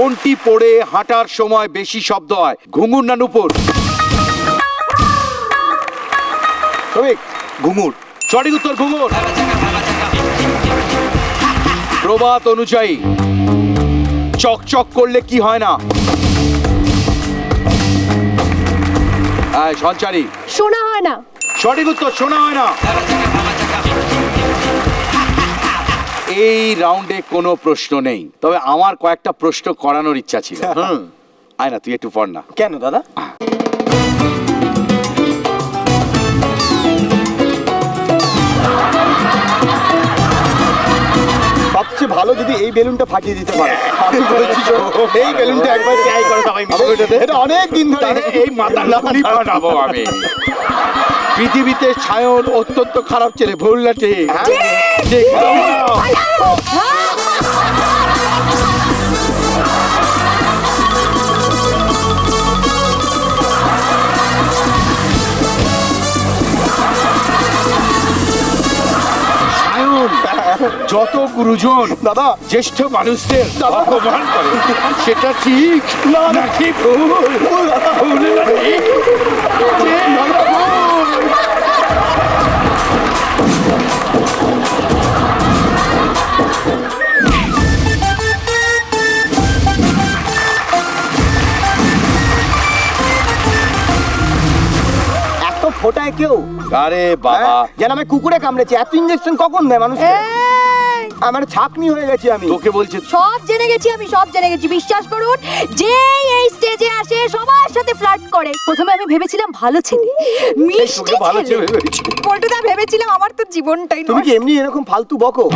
কোনটি পড়ে হাঁটার সময় বেশি শব্দ হয়। ঘুঙুর না নুপুর? ঘুঙুর। সঠিক উত্তর ঘুঙুর। প্রবাদ অনুযায়ী চকচক করলে কি হয় না? সঞ্চারী। শোনা হয় না। সঠিক উত্তর শোনা হয় না। এই রাউন্ডে কোনো প্রশ্ন নেই। তবে আমার কয়েকটা প্রশ্ন করানোর ইচ্ছা ছিল। আয় না তুই একটু পড় না। কেন দাদা? সবচেয়ে ভালো যদি এই বেলুনটা ফাটিয়ে দিতে পারে। আমি বলছি শোনো, এই বেলুনটা একবার ট্রাই করো। সবাই মিলে। এটা অনেক দিন ধরে এই মাথা লাফানি পাঠাবো আমি। পৃথিবীতে ছায়ন অত্যন্ত খারাপ ছেলে ভুল না ঠিক। ঠিক। সায়ন যত গুরুজন দাদা জ্যেষ্ঠ মানুষদের অপমান করে সেটা ঠিক না নাকি ভুল ভুল না ঠিক? কেউ? আরে বাবা। হ্যাঁ? যেন আমি কুকুরে কামড়েছি। এত ইঞ্জেকশন কখন দেয় মানুষ আমার ছাকনি হয়ে গেছি আমি। তোকে বলছে সব জেনে গেছি আমি সব জেনে গেছি। বিশ্বাস করুন যে এই স্টেজে আসে সবার সাথে ফ্লার্ট করে। প্রথমে আমি ভেবেছিলাম ভালো ছেলে। মিষ্টি তোকে ভালো ছেলে। ছেলে পল্টুদা ভেবেছিলাম আমার তো জীবনটাই তুমি কি এমনি এরকম ফালতু বকো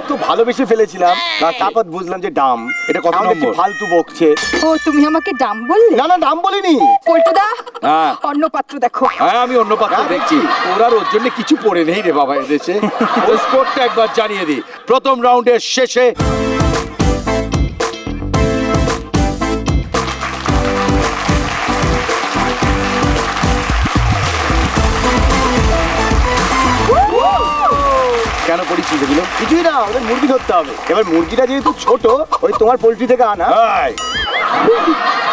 এত ভালোবেসে ফেলেছিলাম। আর তারপর বুঝলাম যে ডাম এটা কত নম্বর? ফালতু বকছে। ও তুমি আমাকে ডাম বললে? না না ডাম বলিনি। পল্টুদা হ্যাঁ। অন্য পাত্র দেখো। হ্যাঁ আমি অন্য পাত্র দেখছি। ওরা ওর জন্য কিছু পড়ে নেই রে বাবা এদেশে। ওই স্কোরটা একবার জানিয়ে দিই। প্রথম রাউন্ডের শেষে কিছুই না ওদের মুরগি ধরতে হবে। এবার মুরগিটা যেহেতু ছোট ওই তোমার পোলট্রি থেকে আনা।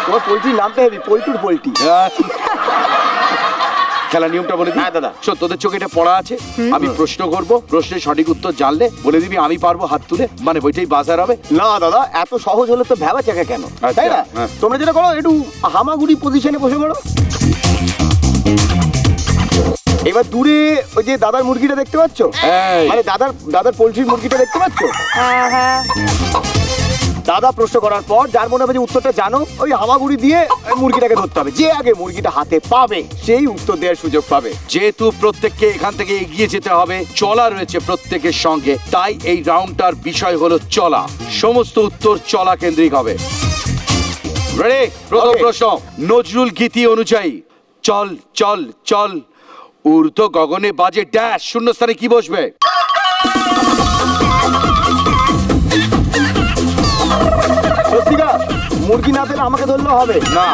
তোমার পোলট্রির নামটা হেবি পোলট্রির পোলট্রি। খেলা নিয়মটা বলে দিই? হ্যাঁ, দাদা। শোন তোদের চোখে এটা পড়া আছে। আমি প্রশ্ন করব প্রশ্নের সঠিক উত্তর জানলে বলে দিবি আমি পারব হাত তুলে। মানে বইটাই বাজার হবে। না দাদা এত সহজ হলে তো ভেবা চাকা কেন? আচ্ছা, তাই না? হ্যাঁ। তোমরা যেটা করো একটু হামাগুড়ি পজিশনে বসে পড়ো। এবার দূরে ওই যে দাদার মুরগিটা দেখতে পাচ্ছ? মানে দাদার দাদার পোলট্রির মুরগিটা দেখতে পাচ্ছ? হ্যাঁ হ্যাঁ। দাদা প্রশ্ন করার পর যার মনে হবে যে উত্তরটা জানো ওই হামাগুড়ি দিয়ে মুরগিটাকে ধরতে হবে। যে আগে মুরগিটা হাতে পাবে সেই উত্তর দেওয়ার সুযোগ পাবে। যেহেতু প্রত্যেককে এখান থেকে এগিয়ে যেতে হবে চলা রয়েছে প্রত্যেকের সঙ্গে। তাই এই রাউন্ডটার বিষয় হলো চলা। সমস্ত উত্তর চলা কেন্দ্রিক হবে। রেডি প্রথম প্রশ্ন। নজরুল গীতি অনুযায়ী চল চল চল। ঊর্ধ্ব গগনে বাজে ড্যাশ শূন্যস্থানে কি বসবে? মুরগি না দিলে আমাকে ধরলে হবে? না।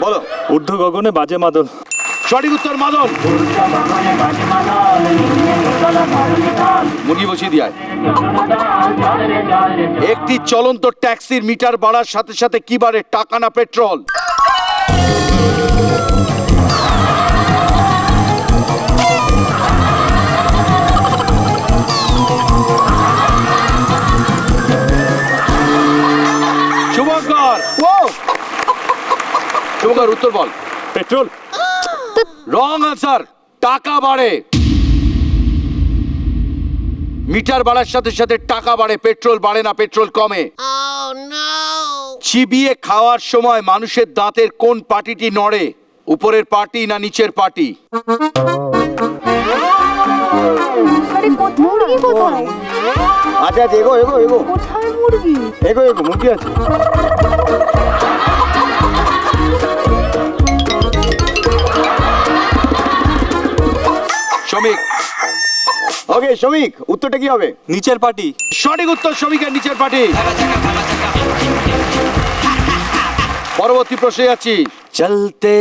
বলো। ঊর্ধ্ব গগনে বাজে মাদল। সঠিক উত্তর মাদন মুরগি বসিয়ে দিয়ায় একটি চলন্ত ট্যাক্সির মিটার বাড়ার সাথে সাথে কি বাড়ে টাকা না পেট্রোল? শুভঙ্কর! ও শুভঙ্কর উত্তর বল। পেট্রোল? রং আনসার টাকা বাড়ে। মিটার বাড়ার সাথে সাথে টাকা বাড়ে পেট্রোল বাড়ে না পেট্রোল কমে। চিবিয়ে খাওয়ার সময় মানুষের দাঁতের কোন পার্টিটি নড়ে উপরের পার্টি না নিচের কোথায়? আচ্ছা আচ্ছা এগো এগো এগো। কোথায় মুরগি? এগো এগো মুরগি আছে। শ্রমিক ওকে শ্রমিক উত্তরটা কি হবে? নিচের পার্টি। সঠিক উত্তর শ্রমিকের নিচের পার্টি। পরবর্তী প্রশ্নে যাচ্ছি। চলতে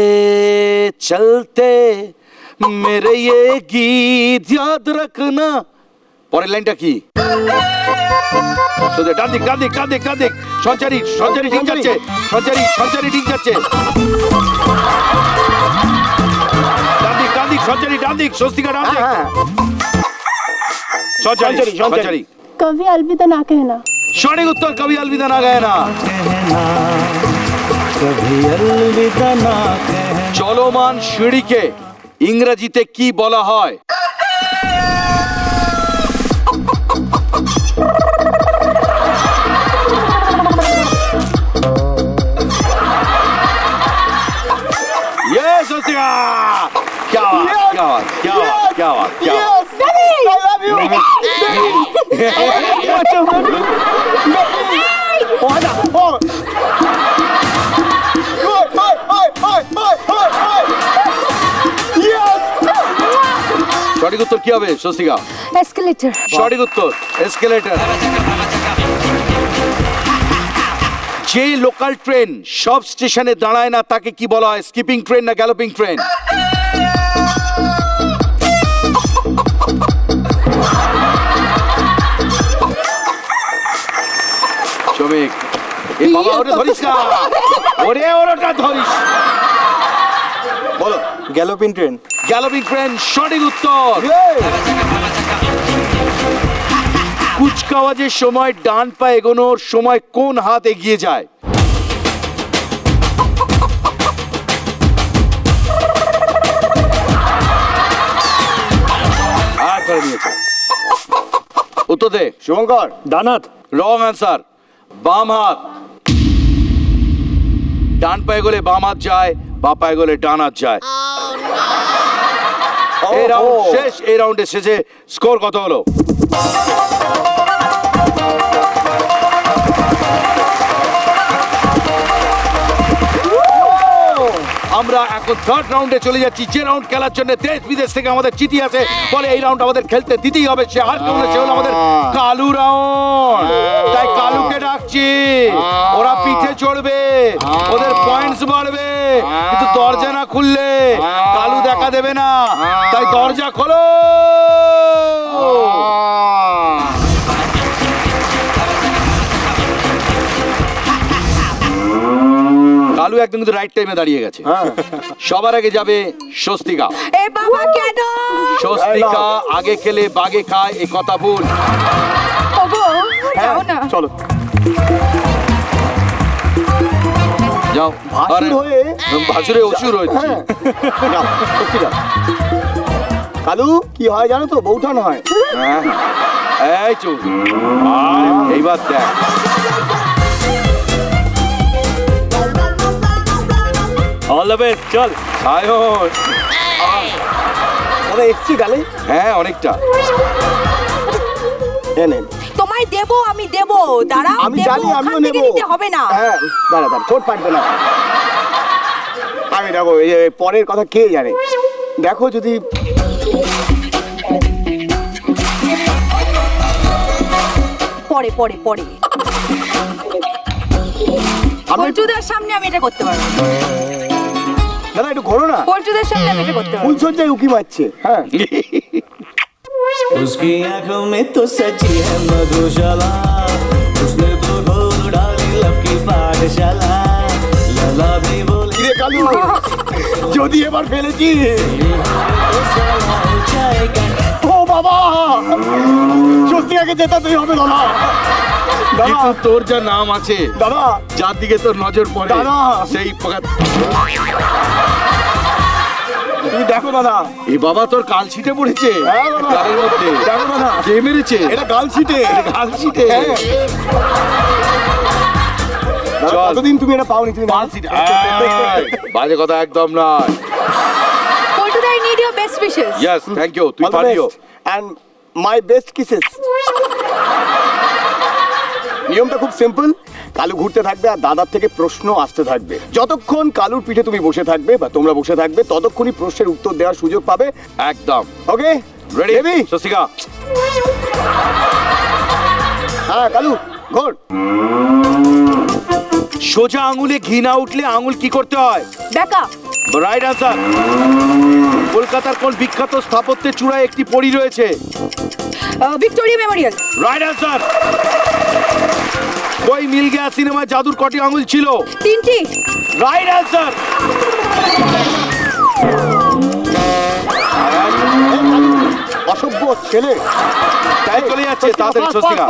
চলতে মেরে ইয়ে গীত ইয়াদ রাখনা। পরের লাইনটা কি? ডান দিক ডান দিক ডান দিক ডান দিক। সঞ্চারী ঠিক যাচ্ছে। সঞ্চারি সঞ্চারি ঠিক যাচ্ছে। ডান দিক ডান দিক সঞ্চারী ডান দিক। স্বস্তিকা ডান দিক। হ্যাঁ, হ্যাঁ। হ্যাঁ সঞ্চারী সঞ্চারী, সঞ্চারী। সঞ্চারী कभी अलविदा ना कहना সঠিক উত্তর কবি আলবিদা না গায় না চলমান সিঁড়িকে ইংরেজিতে কি বলা হয় ये सोचिएगा क्या बात क्या बात क्या बात क्या बात क्या बात সঠিক উত্তর কি হবে স্বস্তিকা এসকেলেটর সঠিক উত্তর এসকেলেটর যে লোকাল ট্রেন সব স্টেশনে দাঁড়ায় না তাকে কি বলা হয়? স্কিপিং ট্রেন না গ্যালোপিং ট্রেন শ্রমিক। এ বাবা ওটা ধরিস না ওরে ওটা ধরিস। বলো। গ্যালোপিন ট্রেন গ্যালোপিং ট্রেন সঠিক উত্তর। কুচকাওয়াজের সময় ডান পা এগোনোর সময় কোন হাত এগিয়ে যায়? উত্তর দে শুভঙ্কর। ডানাত রং আনসার বাম হাত। ডান পায়ে গেলে বাম হাত যায় বা পায়ে গেলে ডান হাত যায়। এই রাউন্ড শেষ এই রাউন্ডে শেষে স্কোর কত হলো? আমরা এখন থার্ড রাউন্ডে চলে যাচ্ছি যে রাউন্ড খেলার জন্য দেশ বিদেশ থেকে আমাদের চিঠি আছে বলে এই রাউন্ড আমাদের খেলতে দিতেই হবে সে আর কেউ না সে হলো আমাদের কালু রাউন্ড ডাকছি ওরা পিঠে চড়বে ওদের পয়েন্টস বাড়বে কিন্তু দরজা না খুললে কালু দেখা দেবে না। তাই দরজা খোলো। কালু একদম কিন্তু রাইট টাইমে দাঁড়িয়ে গেছে। সবার আগে যাবে স্বস্তিকা। এ বাবা কেন? স্বস্তিকা আগে খেলে বাগে খায় এ কথা ভুল না। চলো। যাও ভাসুর হয়ে ভাসুরে অসুর হচ্ছে হ্যাঁ যাও, সত্যি যাও। কালু কি হয় জানো তো? বউঠান হয়। হ্যাঁ, হ্যাঁ। এই চুপ। এইবার দেখ। অল দ্য বেস্ট চল। সায়ন দাদা এসছি গালে। হ্যাঁ অনেকটা। এ নেন দেবো আমি দেবো। দাঁড়াও আমি জানি আমিও নেব। নিতে হবে না। হ্যাঁ দাঁড়া দাঁড়া ঠোঁট পাটবে না। আমি দেখো এই পরের কথা কে জানে? দেখো যদি পরে পরে পরে। আমি সামনে আমি এটা করতে পারব। না। দাদা একটু ঘোরো না। পল্টুদার সামনে আমি এটা করতে পারব। ফুল না। সজ্জায় উকি মারছে। হ্যাঁ। उसकी आंखों में तो सची है मधुशाला उसने तो ढोल डाली लव की पाठशाला लला भी बोले কিরে কালু যদি এবার ফেলেছি तो साला हो जाएगा ও বাবা স্বস্তিকাকে জেতাতেই হবে দাদা দাদা কিন্তু তোর যা নাম আছে দাদা যার দিকে তোর নজর পড়ে দাদা। সেই পকা- তুমি দেখো দাদা। এ বাবা তোর কাল ছিটে পড়েছে। হ্যাঁ দেখো দাদা। কে মেরেছে? এটা গাল ছিটে। গাল ছিটে। হ্যাঁ। কতদিন তুমি এটা পাওনি? তুমি বাজে কথা একদম নয়। পল্টুদা I need your best wishes yes thank you তুই পারিও অ্যান্ড মাই বেস্ট কিসেস নিয়মটা খুব সিম্পল কালু ঘুরতে থাকবে আর দাদার থেকে প্রশ্ন আসতে থাকবে। যতক্ষণ কালুর পিঠে তুমি বসে থাকবে বা তোমরা বসে থাকবে ততক্ষণই প্রশ্নের উত্তর দেওয়ার সুযোগ পাবে। একদম। ওকে রেডি রেডি স্বস্তিকা হ্যাঁ কালু ঘোর। সোজা আঙুলে ঘি না উঠলে আঙুল কি করতে হয়? দেখা রাইট আনসার কলকাতার কোন বিখ্যাত স্থাপত্যের চূড়ায় একটি পরী রয়েছে? ভিক্টোরিয়া মেমোরিয়াল রাইট আনসার ওই মিল গয়া সিনেমায় জাদুর কটি আঙুল ছিল। তিনটি। রাইট আনসার অসভ্য ছেলে। তাই চলে যাচ্ছে তাড়াতাড়ি স্বস্তিকা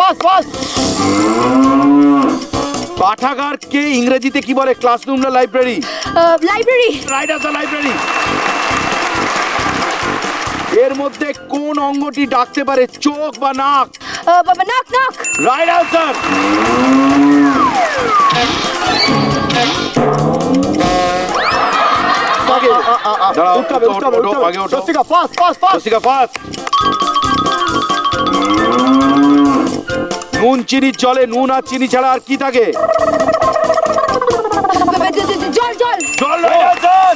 পাঠাগার কে ইংরেজিতে কি বলে? ক্লাসরুম না library library right answer library এর মধ্যে কোন অঙ্গটি ডাকতে পারে? চোখ বা নাক? নাক নাক রাইট আনসার দাঁড়াও, উঠতে হবে, উঠতে হবে, ওঠো, উঠতে হবে। আগে ওঠো। Swastika, fast, fast, fast. Rasika fast নুন চিনির জলে নুন আর চিনি ছাড়া আর কি থাকে জল জল জল